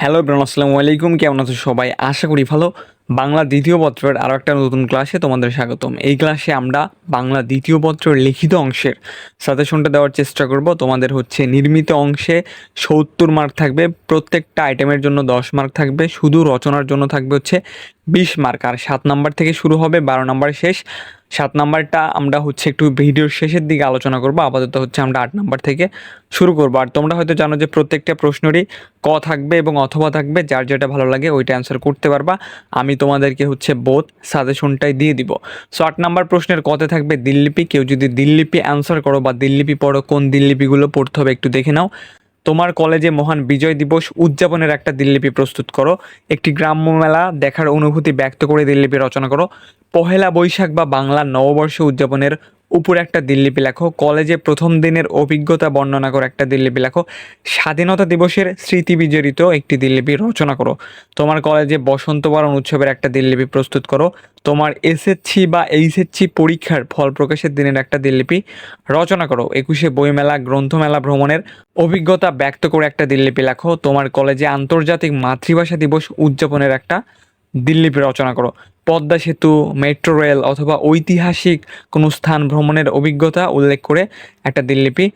Hello bran আসসালামু আলাইকুম। কেমন আছো সবাই? আশা করি ভালো। বাংলা দ্বিতীয় পত্রের আরও একটা নতুন ক্লাসে তোমাদের স্বাগতম। এই ক্লাসে আমরা বাংলা দ্বিতীয় পত্রের লিখিত অংশের সাজেশনটা দেওয়ার চেষ্টা করব। তোমাদের হচ্ছে নির্মিত অংশে সত্তর মার্ক থাকবে, প্রত্যেকটা আইটেমের জন্য দশ মার্ক থাকবে, শুধু রচনার জন্য থাকবে হচ্ছে বিশ মার্ক আর সাত নাম্বার থেকে শুরু হবে, বারো নাম্বার শেষ। সাত নাম্বারটা আমরা হচ্ছে একটু ভিডিওর শেষের দিকে আলোচনা করব, আপাতত হচ্ছে আমরা আট নাম্বার থেকে শুরু করব। আর তোমরা হয়তো জানো যে প্রত্যেকটা প্রশ্নেরই ক থাকবে এবং অথবা থাকবে, যার যেটা ভালো লাগে ওইটা অ্যান্সার করতে পারবা। আমি তোমাদেরকে হচ্ছে বোধ সাজেশনটাই দিয়ে দিব। সো আট নাম্বার প্রশ্নের কথা থাকবে দিল্লিপি। কেউ যদি দিল্লিপি অ্যান্সার করো বা দিল্লিপি পড়ো, কোন দিল্লিপিগুলো পড়তে হবে একটু দেখে নাও। তোমার কলেজে মহান বিজয় দিবস উদযাপনের একটা দিল্লিপি প্রস্তুত করো। একটি গ্রাম্য মেলা দেখার অনুভূতি ব্যক্ত করে দিল্লিপি রচনা করো। পহেলা বৈশাখ বা বাংলা নববর্ষ উদযাপনের উপরে একটা দিল্লিপি লেখো, কলেজে প্রথম দিনের অভিজ্ঞতা বর্ণনা করো একটা দিল্লিপি লেখো। স্বাধীনতা দিবসের স্মৃতি বিজড়িত একটি দিল্লিপি রচনা করো। তোমার কলেজে বসন্ত বরণ উৎসবের একটা দিল্লিপি প্রস্তুত করো। তোমার এসএসসি বা এইচএসসি পরীক্ষার ফল প্রকাশের দিনের একটা দিল্লিপি রচনা করো। একুশে বইমেলা, গ্রন্থমেলা ভ্রমণের অভিজ্ঞতা ব্যক্ত করে একটা দিল্লিপি লেখো। তোমার কলেজে আন্তর্জাতিক মাতৃভাষা দিবস উদযাপনের একটা দিল্লিপি রচনা করো। পদ্মা সেতু, মেট্রো রেল অথবা ঐতিহাসিক কোনো স্থান ভ্রমণের অভিজ্ঞতা উল্লেখ করে একটা দিল্লিপি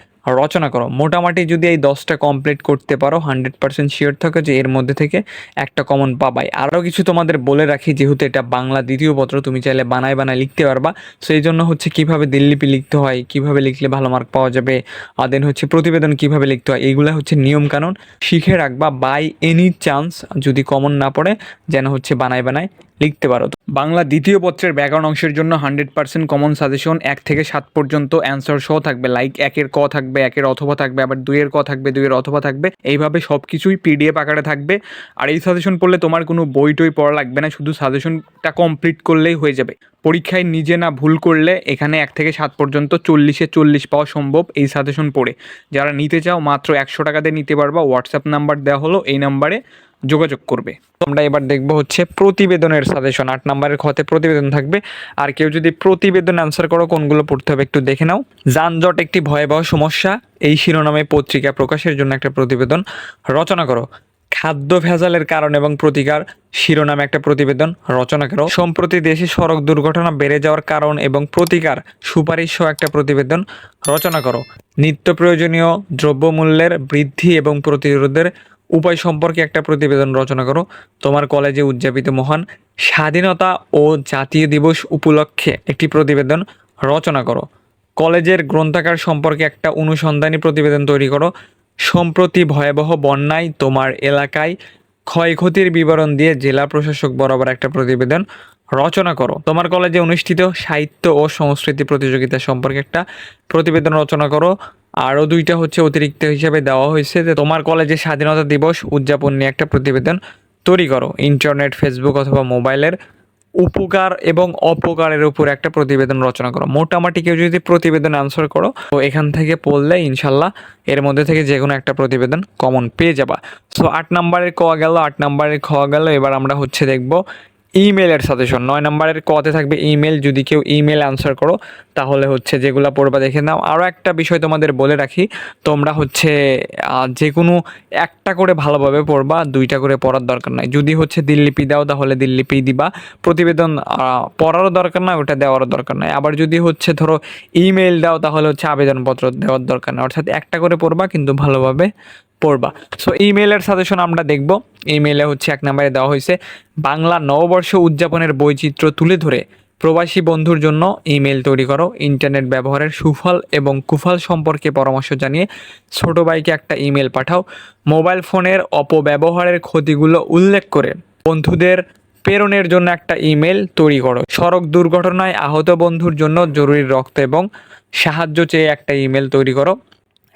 রচনা করো। মোটামুটি যদি এই দশটা কমপ্লিট করতে পারো হান্ড্রেড পার্সেন্ট শিওর থাকো যে এর মধ্যে থেকে একটা কমন পাবাই। আরও কিছু তোমাদের বলে রাখি, যেহেতু এটা বাংলা দ্বিতীয় পত্র, তুমি চাইলে বানায় বানায় লিখতে পারবা। সেই জন্য হচ্ছে কীভাবে দিল্লিপি লিখতে হয়, কীভাবে লিখলে ভালো মার্ক পাওয়া যাবে, আর দেন হচ্ছে প্রতিবেদন কীভাবে লিখতে হয়, এইগুলো হচ্ছে নিয়ম কানুন শিখে রাখবা বাই এনি চান্স যদি কমন না পড়ে, যেন হচ্ছে বানায় বানায় লিখতে পারো। বাংলা দ্বিতীয় পত্রের ব্যাকরণ অংশের জন্য হান্ড্রেড পার্সেন্ট কমন সাজেশন এক থেকে সাত পর্যন্ত অ্যান্সার সহ থাকবে। লাইক একের ক থাকবে, একের অথবা থাকবে, আবার দুইয়ের ক থাকবে, দুইয়ের অথবা থাকবে। এইভাবে সব কিছুই পিডিএফ আকারে থাকবে। আর এই সাজেশন পড়লে তোমার কোনো বই টই পড়া লাগবে না, শুধু সাজেশনটা কমপ্লিট করলেই হয়ে যাবে। পরীক্ষায় নিজে না ভুল করলে এখানে এক থেকে সাত পর্যন্ত চল্লিশে চল্লিশ পাওয়া সম্ভব এই সাজেশন পড়ে। যারা নিতে চাও মাত্র একশো টাকাতে নিতে পারবা হোয়াটসঅ্যাপ নাম্বার দেওয়া হলো, এই নাম্বারে যোগাযোগ করবে। আমরা এবার দেখব হচ্ছে প্রতিবেদনের সাজেশন। আট নম্বরের খতে প্রতিবেদন থাকবে। আর কেউ যদি প্রতিবেদন অ্যান্সার করো, কোনগুলো পড়তে হবে একটু দেখে নাও। যানজট একটি ভয়াবহ সমস্যা, এই শিরোনামে পত্রিকা প্রকাশের জন্য একটা প্রতিবেদন রচনা করো। খাদ্য ভেজালের কারণ এবং প্রতিকার শিরোনামে একটা প্রতিবেদন রচনা করো সম্প্রতি দেশে সড়ক দুর্ঘটনা বেড়ে যাওয়ার কারণ এবং প্রতিকার সুপারিশ সহ একটা প্রতিবেদন রচনা করো নিত্য প্রয়োজনীয় দ্রব্যমূল্যের বৃদ্ধি এবং প্রতিরোধের উপায় সম্পর্কে একটা প্রতিবেদন রচনা করো তোমার কলেজে উদযাপিত মহান স্বাধীনতা ও জাতীয় দিবস উপলক্ষে একটি প্রতিবেদন রচনা করো কলেজের গ্রন্থাগার সম্পর্কে একটা অনুসন্ধানী প্রতিবেদন তৈরি করো। সম্প্রতি ভয়াবহ বন্যায় তোমার এলাকায় ক্ষয়ক্ষতির বিবরণ দিয়ে জেলা প্রশাসক বরাবর একটা প্রতিবেদন রচনা করো। তোমার কলেজে অনুষ্ঠিত সাহিত্য ও সংস্কৃতি প্রতিযোগিতা সম্পর্কে একটা প্রতিবেদন রচনা করো। আরও দুইটা হচ্ছে অতিরিক্ত হিসাবে দেওয়া হয়েছে যে তোমার কলেজে স্বাধীনতা দিবস উদযাপন নিয়ে একটা প্রতিবেদন তৈরি করো। ইন্টারনেট, ফেসবুক অথবা মোবাইলের উপকার এবং অপকারের উপর একটা প্রতিবেদন রচনা করো। মোটামুটি কেউ যদি প্রতিবেদন আনসার করো, তো এখান থেকে পড়লে ইনশাল্লাহ এর মধ্যে থেকে যে কোনো একটা প্রতিবেদন কমন পেয়ে যাবা। সো আট নাম্বারের ক গেল, আট নাম্বারের খ গেল, এবার আমরা হচ্ছে দেখব ইমেলের সাজেশন নয় নম্বরের কতে থাকবে ইমেল যদি কেউ ইমেল আনসার করো, তাহলে হচ্ছে যেগুলো পড়বা দেখে নাও। আরও একটা বিষয় তোমাদের বলে রাখি, তোমরা হচ্ছে যে কোনো একটা করে ভালোভাবে পড়বা, দুইটা করে পড়ার দরকার নাই। যদি হচ্ছে দিল্লিপি দাও, তাহলে দিল্লিপি দিবা। প্রতিবেদন পড়ারও দরকার নাই, ওটা দেওয়ারও দরকার নাই। আবার যদি হচ্ছে ধরো ইমেল দাও, তাহলে হচ্ছে আবেদনপত্র দেওয়ার দরকার নাই। অর্থাৎ একটা করে পড়বা, কিন্তু ভালোভাবে পড়বা। সো ইমেলের সাজেশন আমরা দেখব। ইমেলে হচ্ছে এক নম্বরে দেওয়া হয়েছে, বাংলা নববর্ষ উদযাপনের বৈচিত্র্য তুলে ধরে প্রবাসী বন্ধুর জন্য ইমেল তৈরি করো। ইন্টারনেট ব্যবহারের সুফল এবং কুফল সম্পর্কে পরামর্শ জানিয়ে ছোট ভাইকে একটা ইমেল পাঠাও। মোবাইল ফোনের অপব্যবহারের ক্ষতিগুলো উল্লেখ করে বন্ধুদের প্রেরণের জন্য একটা ইমেল তৈরি করো। সড়ক দুর্ঘটনায় আহত বন্ধুর জন্য জরুরি রক্ত এবং সাহায্য চেয়ে একটা ইমেল তৈরি করো।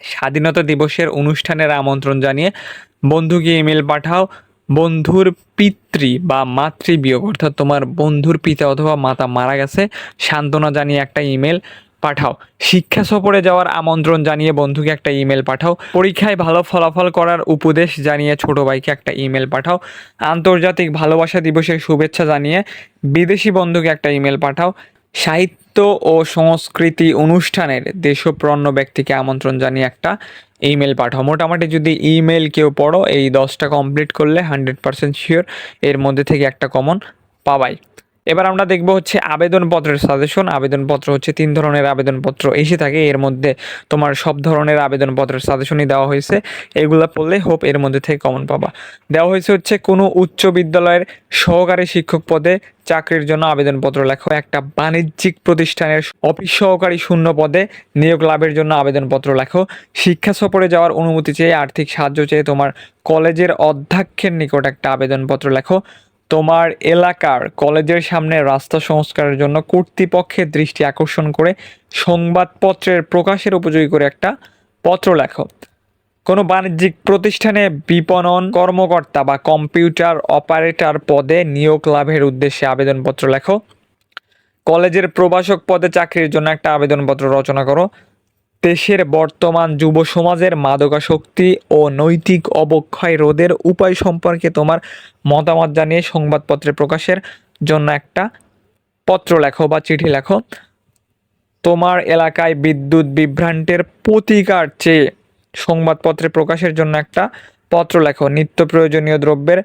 স্বাধীনতা দিবসের অনুষ্ঠানের আমন্ত্রণ জানিয়ে বন্ধুকে ইমেল পাঠাও। বন্ধুর পিতৃ বা মাতৃ বিয়োগ অর্থাৎ তোমার বন্ধুর পিতা অথবা মাতা মারা গেছে, সান্ত্বনা জানিয়ে একটা ইমেল পাঠাও। শিক্ষা সফরে যাওয়ার আমন্ত্রণ জানিয়ে বন্ধুকে একটা ইমেল পাঠাও। পরীক্ষায় ভালো ফলাফল করার উপদেশ জানিয়ে ছোট ভাইকে একটা ইমেল পাঠাও। আন্তর্জাতিক ভালোবাসা দিবসের শুভেচ্ছা জানিয়ে বিদেশি বন্ধুকে একটা ইমেল পাঠাও। সাহিত্য ও সংস্কৃতি অনুষ্ঠানের দেশপ্রণ্য ব্যক্তিকে আমন্ত্রণ জানিয়ে একটা ইমেল পাঠাও। মোটামুটি যদি ইমেল কেউ পড়ো, এই দশটা কমপ্লিট করলে হান্ড্রেড পারসেন্ট শিওর এর মধ্যে থেকে একটা কমন পাবাই। এবার আমরা দেখব হচ্ছে আবেদনপত্রের সাজেশন আবেদনপত্র হচ্ছে তিন ধরনের আবেদনপত্র এসে থাকে। এর মধ্যে তোমার সব ধরনের আবেদনপত্রের সাজেশনই দেওয়া হয়েছে। এগুলা পড়লে হোপ এর মধ্যে থেকে কমন পাবা। দেওয়া হয়েছে হচ্ছে কোনো উচ্চ বিদ্যালয়ের সহকারী শিক্ষক পদে চাকরির জন্য আবেদনপত্র লেখো। একটা বাণিজ্যিক প্রতিষ্ঠানের অফিস সহকারী শূন্য পদে নিয়োগ লাভের জন্য আবেদনপত্র লেখো। শিক্ষা সফরে যাওয়ার অনুমতি চেয়ে আর্থিক সাহায্য চেয়ে তোমার কলেজের অধ্যক্ষের নিকট একটা আবেদনপত্র লেখো। তোমার এলাকার কলেজের সামনে রাস্তা সংস্কারের জন্য কর্তৃপক্ষের দৃষ্টি আকর্ষণ করে সংবাদপত্রের প্রকাশের উপযোগী করে একটা পত্র লেখো। কোনো বাণিজ্যিক প্রতিষ্ঠানে বিপণন কর্মকর্তা বা কম্পিউটার অপারেটর পদে নিয়োগ লাভের উদ্দেশ্যে আবেদনপত্র লেখো। কলেজের প্রভাষক পদে চাকরির জন্য একটা আবেদনপত্র রচনা করো। দেশের বর্তমান যুব সমাজের মাদকাসক্তি ও নৈতিক অবক্ষয় রোধের উপায় সম্পর্কে তোমার মতামত জানিয়ে সংবাদপত্রে প্রকাশের জন্য একটা পত্র লেখো বা চিঠি লেখো। তোমার এলাকায় বিদ্যুৎ বিভ্রান্তের প্রতিকার চেয়ে সংবাদপত্রে প্রকাশের জন্য একটা পত্র লেখো। নিত্য প্রয়োজনীয় দ্রব্যের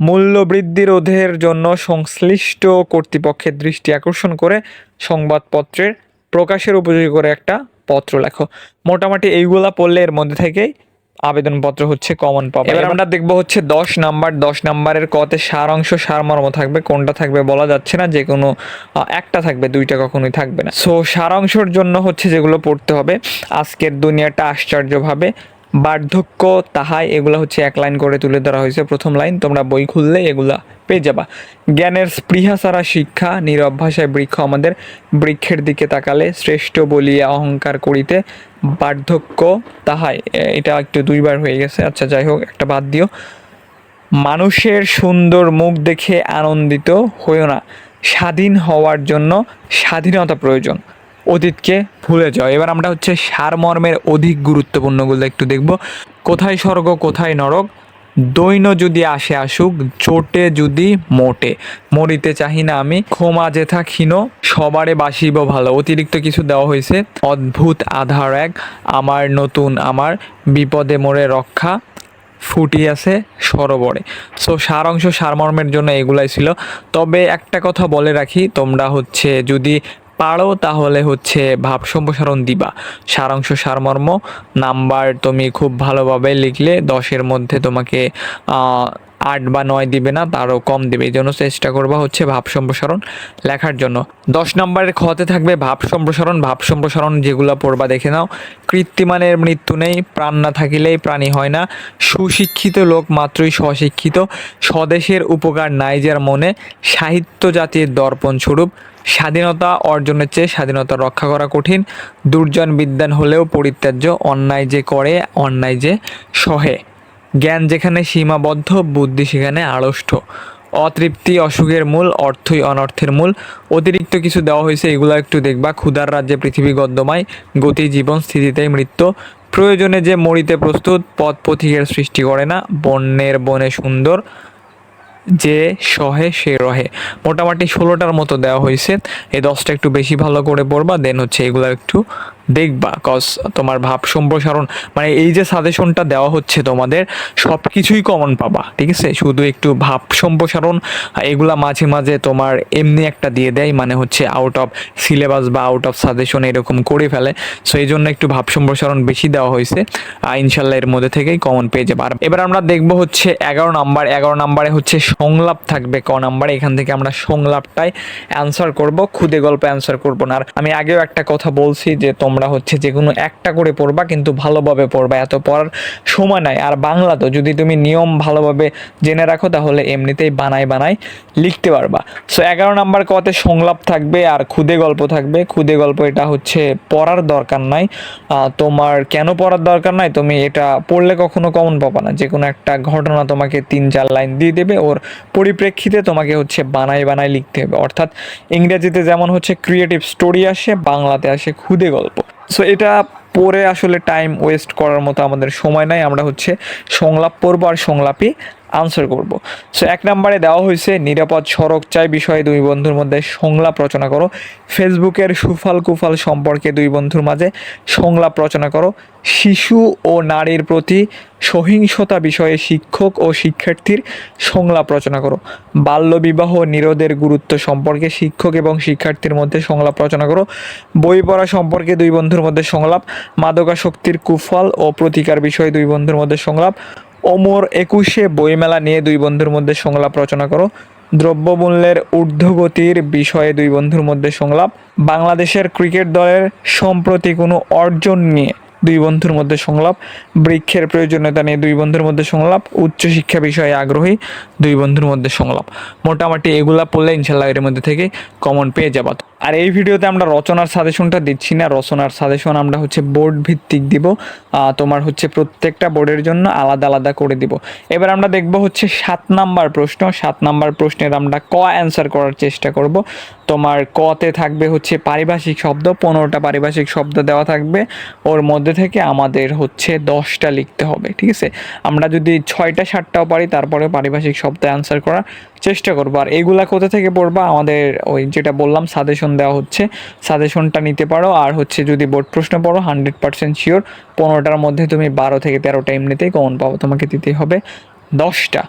মূল্য বৃদ্ধি রোধের জন্য সংশ্লিষ্ট কর্তৃপক্ষের দৃষ্টি আকর্ষণ করে সংবাদপত্রের প্রকাশের উপযোগী করে একটা পত্র লেখো। মোটামুটি এইগুলা পড়লে এর মধ্যে থেকেই আবেদনপত্র হচ্ছে কমন পাবে। এবার আমরা দেখব হচ্ছে দশ নাম্বার। দশ নাম্বারের কতে সারাংশ সারমর্ম থাকবে কোনটা থাকবে বলা যাচ্ছে না যে কোনো একটা থাকবে দুইটা কখনোই থাকবে না। সো সারাংশর জন্য হচ্ছে যেগুলো পড়তে হবে আজকের দুনিয়াটা আশ্চর্যভাবে বার্ধক্য, তাহাই, এগুলো হচ্ছে এক লাইন করে তুলে ধরা হয়েছে। প্রথম লাইন, তোমরা বই খুললে এগুলা পেয়ে যাবা। জ্ঞানের স্পৃহা ছাড়া শিক্ষা, নীরব ভাষায় বৃক্ষ আমাদের বৃক্ষের দিকে তাকালে শ্রেষ্ঠ বলিয়া অহংকার করিতে বার্ধক্য, তাহাই এটা একটু দুইবার হয়ে গেছে। আচ্ছা যাই হোক, একটা বাদ দিও। মানুষের সুন্দর মুখ দেখে আনন্দিত হইও না। স্বাধীন হওয়ার জন্য স্বাধীনতা প্রয়োজন। অতীতকে ভুলে যাও। এবার আমরা হচ্ছে সারমর্মের অধিক গুরুত্বপূর্ণগুলো একটু দেখব। কোথায় স্বর্গ, কোথায় নরক? দৈন যদি আসে আসুক, চোটে যদি মোটে। মরিতে চাহি না আমি, ক্ষমা যেথা ক্ষীণ, সবারে বাসিব ভালো। অতিরিক্ত কিছু দেওয়া হয়েছে। অদ্ভুত আধার এক, আমার নতুন আমার, বিপদে মোরে রক্ষা ফুটিয়াছে সরোবরে। সো সারাংশ সারমর্মের জন্য এগুলাই ছিল। তবে একটা কথা বলে রাখি, তোমরা হচ্ছে যদি পারো তাহলে হচ্ছে ভাব সম্প্রসারণ দিবা। সারাংশ সারমর্ম, নাম্বার তুমি খুব ভালোভাবে লিখলে দশের মধ্যে তোমাকে আট বা নয় দিবে না, তারও কম দিবে। এই জন্য চেষ্টা করবা হচ্ছে ভাব সম্প্রসারণ লেখার জন্য। দশ নম্বরের খতে থাকবে ভাব সম্প্রসারণ। ভাব সম্প্রসারণ যেগুলো পড়বা দেখে নাও। কৃত্রিমানের মৃত্যু নেই, প্রাণ না থাকিলেই প্রাণী হয় না। সুশিক্ষিত লোক মাত্রই স্বশিক্ষিত। স্বদেশের উপকার নাই যার মনে। সাহিত্য জাতির দর্পণ স্বরূপ। স্বাধীনতা অর্জনের চেয়ে স্বাধীনতা রক্ষা করা কঠিন। দুর্জন বিদ্যান হলেও পরিত্যাজ্য, অন্যায় যে করে, অন্যায় যে সহে। জ্ঞান যেখানে সীমাবদ্ধ, বুদ্ধি সেখানে আড়ষ্ট। অতৃপ্তি অসুখের মূল, অর্থই অনর্থের মূল। অতিরিক্ত কিছু দেওয়া হয়েছে, এগুলো একটু দেখবা। ক্ষুধার রাজ্যে পৃথিবী গদ্যময়, গতি, জীবন স্থিতিতেই মৃত্যু। প্রয়োজনে যে মরিতে প্রস্তুত, পথ পথিকের সৃষ্টি করে না, বন্যের বনে সুন্দর। যে সহে সে রহে। মোটামুটি ষোলোটার মতো দেওয়া হয়েছে। এই দশটা একটু বেশি ভালো করে পড়বা, দেন হচ্ছে এগুলো একটু দেখবা কজ তোমার ভাব সম্প্রসারণ মানে এই যে সাজেশনটা দেওয়া হচ্ছে তোমাদের সব কিছুই কমন পাবা, ঠিক আছে? শুধু একটু ভাব সম্প্রসারণ এগুলা মাঝে মাঝে তোমার এমনি একটা দিয়ে দেয় মানে হচ্ছে আউট অফ সিলেবাস বা আউট অফ সাজেশন এরকম করে ফেলে। সো এই জন্য একটু ভাব সম্প্রসারণ বেশি দেওয়া হয়েছে ইনশাল্লাহ এর মধ্যে থেকেই কমন পেয়ে যাবে। আর এবার আমরা দেখব হচ্ছে এগারো নাম্বার, এগারো নাম্বারে হচ্ছে সংলাপ থাকবে ক নাম্বারে, এখান থেকে আমরা সংলাপটাই অ্যান্সার করব, খুদে গল্প অ্যান্সার করব না। আর আমি আগেও একটা কথা বলছি যে তোমরা হচ্ছে যে কোনো একটা করে পড়বা, কিন্তু ভালোভাবে পড়বা। এত পড়ার সময় নাই। আর বাংলা তো যদি তুমি নিয়ম ভালোভাবে জেনে রাখো, তাহলে এমনিতেই বানাই বানাই লিখতে পারবা। সো এগারো নাম্বার কতে সংলাপ থাকবে আর খুদে গল্প থাকবে। খুদে গল্প এটা হচ্ছে পড়ার দরকার নাই। তোমার কেন পড়ার দরকার নাই? তুমি এটা পড়লে কখনো কমন পাবা না। যে কোনো একটা ঘটনা তোমাকে তিন চার লাইন দিয়ে দেবে, ওর পরিপ্রেক্ষিতে তোমাকে হচ্ছে বানাই বানাই লিখতে হবে। অর্থাৎ ইংরেজিতে যেমন হচ্ছে ক্রিয়েটিভ স্টোরি আসে, বাংলাতে আসে খুদে গল্প। সো এটা পরে আসলে টাইম ওয়েস্ট করার মতো আমাদের সময় নাই। আমরা হচ্ছে সংলাপ পড়ব আর সংলাপই আনসার করব। সো এক নম্বরে দেওয়া হয়েছে, নিরাপদ সড়ক চাই বিষয়ে দুই বন্ধুর মধ্যে সংলাপ রচনা করো। ফেসবুকের সুফল কুফল সম্পর্কে দুই বন্ধুর মাঝে সংলাপ রচনা করো। শিশু ও নারীর প্রতি সহিংসতা বিষয়ে শিক্ষক ও শিক্ষার্থীর সংলাপ রচনা করো। বাল্যবিবাহ নিরোধের গুরুত্ব সম্পর্কে শিক্ষক এবং শিক্ষার্থীর মধ্যে সংলাপ রচনা করো। বই পড়া সম্পর্কে দুই বন্ধুর মধ্যে সংলাপ। মাদকাসক্তির কুফল ও প্রতিকার বিষয়ে দুই বন্ধুর মধ্যে সংলাপ। ওমর একুশে বইমেলা নিয়ে দুই বন্ধুর মধ্যে সংলাপ রচনা করো। দ্রব্যমূল্যের ঊর্ধ্বগতির বিষয়ে দুই বন্ধুর মধ্যে সংলাপ। বাংলাদেশের ক্রিকেট দলের সম্প্রতি কোনো অর্জন নিয়ে দুই বন্ধুর মধ্যে সংলাপ, বৃক্ষের প্রয়োজনীয়তা নিয়ে দুই বন্ধুর মধ্যে সংলাপ, উচ্চশিক্ষা বিষয়ে আগ্রহী দুই বন্ধুর মধ্যে সংলাপ। মোটামুটি এগুলা পড়লে ইনশাল্লাহ এর মধ্যে থেকে কমন পেয়ে যাবা। আর এই ভিডিওতে আমরা রচনার সাজেশনটা দিচ্ছি না। রচনার সাজেশন আমরা হচ্ছে বোর্ড ভিত্তিক দিব। তোমার হচ্ছে প্রত্যেকটা বোর্ডের জন্য আলাদা আলাদা করে দিব। এবার আমরা দেখব হচ্ছে সাত নাম্বার প্রশ্ন। সাত নাম্বার প্রশ্নের আমরা ক অ্যান্সার করার চেষ্টা করব। তোমার কতে থাকবে হচ্ছে পারিভাষিক শব্দ। পনেরোটা পারিভাষিক শব্দ দেওয়া থাকবে। ওর মধ্যে থেকে আমাদের হচ্ছে দশটা লিখতে হবে, ঠিক আছে? আমরা যদি ছয়টা, সাতটাও পারি তারপরে পারিভাষিক শব্দে অ্যান্সার করার চেষ্টা করব। আর এগুলা কোথা থেকে পড়বা? আমাদের ওই যেটা বললাম সাজেশন দেওয়া হচ্ছে সাজেশনটা নিতে পারো। আর হচ্ছে যদি বোর্ড প্রশ্ন পড়ো হান্ড্রেড পার্সেন্ট শিওর পনেরোটার মধ্যে তুমি বারো থেকে তেরোটা এমনিতেই কমন পাবো। তোমাকে দিতে হবে দশটা।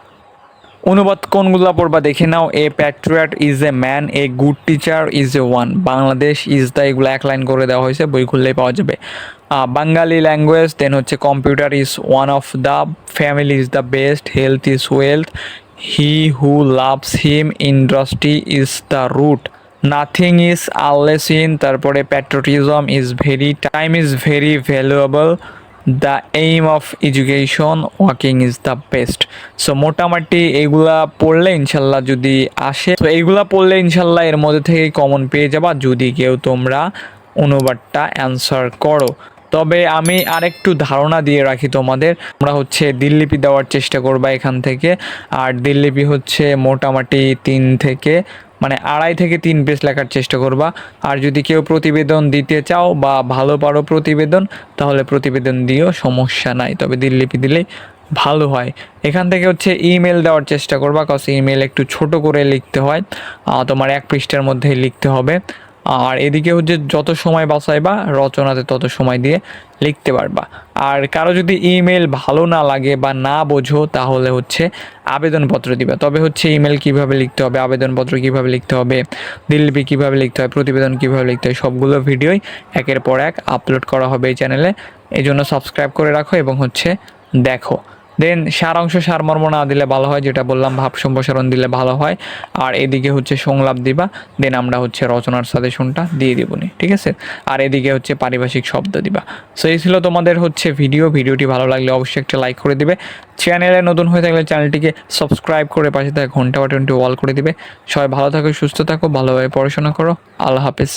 অনুবাদ কোনগুলো পড়বা দেখে নাও। A patriot is a man a good teacher is a one Bangladesh is the এগুলো এক লাইন করে দেওয়া হয়েছে, বই খুললেই পাওয়া যাবে। বাঙালি ল্যাঙ্গুয়েজ দেন হচ্ছে computer is one of the family is the best health is wealth he who loves him industry is the root nothing is unless in তারপরে patriotism is very time is very valuable the aim of education walking is the best so মোটামুটি এইগুলা পড়লে ইনশাল্লাহ যদি আসে, তো এইগুলা পড়লে ইনশাল্লাহ এর মধ্যে থেকে কমন পেয়ে যাবা যদি কেউ তোমরা অনুবাদটা অ্যান্সার করো। তবে আমি আরেকটু ধারণা দিয়ে রাখি তোমাদের, আমরা হচ্ছে দিল্লিপি দেওয়ার চেষ্টা করবা এখান থেকে। আর দিল্লিপি হচ্ছে মোটামুটি তিন থেকে মানে আড়াই থেকে তিন পেজ লেখার চেষ্টা করবা। আর যদি কেউ প্রতিবেদন দিতে চাও বা ভালো পারো প্রতিবেদন, তাহলে প্রতিবেদন দিও, সমস্যা নাই। তবে দিল্লিপি দিলে ভালো হয়। এখান থেকে হচ্ছে ইমেল দেওয়ার চেষ্টা করবা কজ ইমেল একটু ছোট করে লিখতে হয়। তোমার এক পৃষ্ঠার মধ্যেই লিখতে হবে। আর এদিকে হচ্ছে যত সময় বাঁচাইবা, রচনাতে তত সময় দিয়ে লিখতে পারবা। আর কারও যদি ইমেল ভালো না লাগে বা না বোঝো, তাহলে হচ্ছে আবেদনপত্র দিবা। তবে হচ্ছে ইমেল কীভাবে লিখতে হবে, আবেদনপত্র কীভাবে লিখতে হবে দিল্লিপি কীভাবে লিখতে হয়, প্রতিবেদন কীভাবে লিখতে হয়, সবগুলো ভিডিওই একের পর এক আপলোড করা হবে এই চ্যানেলে। এই জন্য সাবস্ক্রাইব করে রাখো এবং হচ্ছে দেখো। দেন সারাংশ সারমর্ম না দিলে ভালো হয়, যেটা বললাম, ভাব সম্প্রসারণ দিলে ভালো হয়। আর এদিকে হচ্ছে সংলাপ দিবা দেন আমরা হচ্ছে রচনার সাজেশনটা দিয়ে দেবনি ঠিক আছে? আর এদিকে হচ্ছে পারিভাষিক শব্দ দিবা। সো এই ছিল তোমাদের হচ্ছে ভিডিও ভিডিওটি ভালো লাগলে অবশ্যই একটা লাইক করে দিবে। চ্যানেলে নতুন হয়ে থাকলে চ্যানেলটিকে সাবস্ক্রাইব করে পাশে থাকা ঘণ্টা বাটনটি অল করে দিবে। সবাই ভালো থাকো, সুস্থ থাকো, ভালোভাবে পড়াশোনা করো। আল্লাহ হাফিজ।